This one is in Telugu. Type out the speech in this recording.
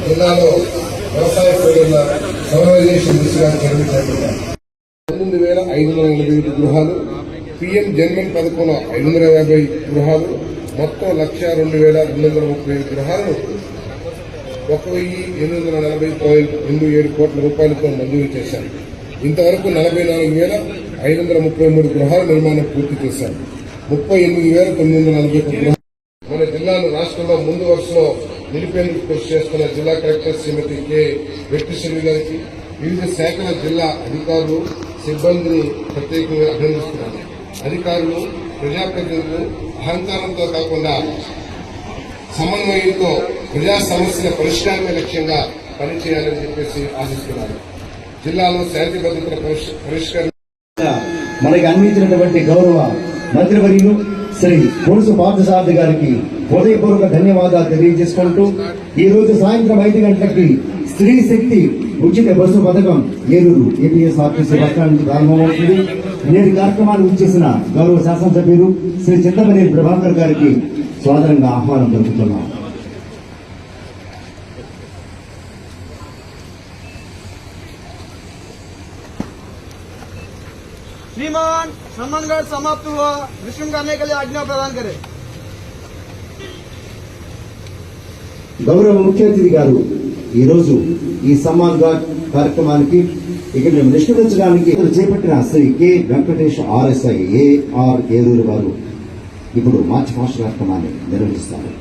జిల్లాలో వ్యవసాయ కూలీల సమరైజేషన్ దిశగా పంతొమ్మిది వేల ఐదు వందల ఎనభై ఐదు గృహాలు పిఎం జన్మన్ పథకంలో ఐదు వందల యాభై గృహాలు మొత్తం లక్ష రెండు వేల రెండు వందల ముప్పై ఐదు గృహాలను ఒక వెయ్యి ఎనిమిది వందల నలభై పాయింట్ రెండు ఏడు కోట్ల రూపాయలతో మంజూరు చేశారు. ఇంతవరకు నలభై నాలుగు వేల ఐదు వందల ముప్పై మూడు గృహాల నిర్మాణం పూర్తి చేశారు. ముప్పై ఎనిమిది వేల తొమ్మిది వందల నలభై గృహాలు మన జిల్లాను రాష్ట్రంలో ముందు వరుసలో నిలిపేందుకు కృషి చేస్తున్న జిల్లా కలెక్టర్ శ్రీమతి కె. వెంకటేశ్వరి గారికి వివిధ శాఖల జిల్లా అధికారులు సిబ్బందిని ప్రత్యేకంగా అభినందిస్తున్నాను అధికారులు ప్రజాప్రతినిధులు అహంకారంతో కాకుండా సమన్వయంతో ప్రజా సమస్యల పరిష్కారమే లక్ష్యంగా పనిచేయాలని చెప్పేసి ఆశిస్తున్నాను జిల్లాలో శాంతి భద్రతల పరిష్- పరిష్కారం మనకి అందించినటువంటి గౌరవ మంత్రివర్యులు శ్రీ పురుషు పార్థసారథి గారికి హృదయపూర్వక ధన్యవాదాలు తెలియజేసుకుంటూ ఈ రోజు సాయంత్రం ఐదు గంటలకి స్త్రీ శక్తి ఉచిత బస్సు పథకం Eluru APS RTC bus stand ప్రారంభమవుతుంది. నేటి కార్యక్రమాన్ని ఉంచేసిన గౌరవ శాసనసభ్యులు శ్రీ చింతమనేని ప్రభాకర్ గారికి స్వాగతంగా ఆహ్వానం జరుపుతున్నాం श्रीमान सम्मानगढ़ समाप्त हुआ विश्रम करने के लिए आज्ञा प्रदान करें గౌరవ ముఖ్య అతిథి గారు ఈ రోజు ఈ సమ్మాన్ గార్డ్ కార్యక్రమానికి ఇక్కడ మేము నిష్కరించడానికి చేపట్టిన Shri K Venkatesh RSI AR Eluru వారు ఇప్పుడు మార్చి పాస్ట్ కార్యక్రమాన్ని నిర్వహిస్తారు